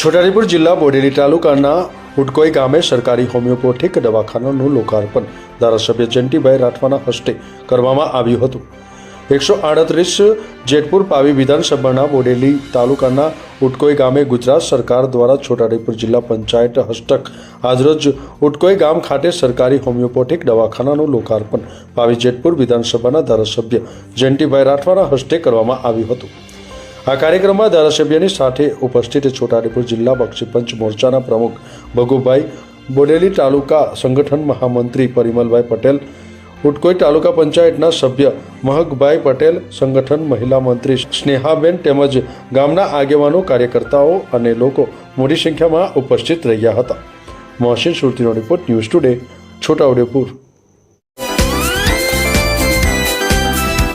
છોટાઉદેપુર જિલ્લા બોડેલી તાલુકાના ઉડકોઈ ગામે સરકારી હોમિયોપેથિક દવાખાનાનું લોકાર્પણ. ધારાસભ્ય જયંતિભાઈ રાઠવાના હસ્તે કરવામાં આવ્યું હતું. એકસો આડત્રીસ જેતપુર પાવી વિધાનસભાના બોડેલી તાલુકાના ઉટકોઈ ગામે ગુજરાત સરકાર દ્વારા છોટાઉદેપુર જિલ્લા પંચાયત હસ્તક આજરોજ ઉટકોઈ ગામ ખાતે સરકારી હોમિયોપેથિક દવાખાનાનું લોકાર્પણ પાવી જેતપુર વિધાનસભાના ધારાસભ્ય જયંતિભાઈ રાઠવાના હસ્તે કરવામાં આવ્યું હતું. આ કાર્યક્રમમાં ધારાસભ્યની સાથે ઉપસ્થિત છોટાઉદેપુર જિલ્લા બક્ષીપંચ મોરચાના પ્રમુખ ભગુભાઈ બોડેલી, તાલુકા સંગઠન મહામંત્રી પરિમલભાઈ પટેલ, ઉટકોઈ તાલુકા પંચાયતના સભ્ય મહકભાઈ પટેલ, સંગઠન મહિલા મંત્રી સ્નેહાબેન તેમજ ગામના આગેવાનો, કાર્યકર્તાઓ અને લોકો મોટી સંખ્યામાં ઉપસ્થિત રહ્યા હતા. મોહસિન સુરતીનો રિપોર્ટ ન્યૂઝ ટુડે, છોટાઉદેપુર.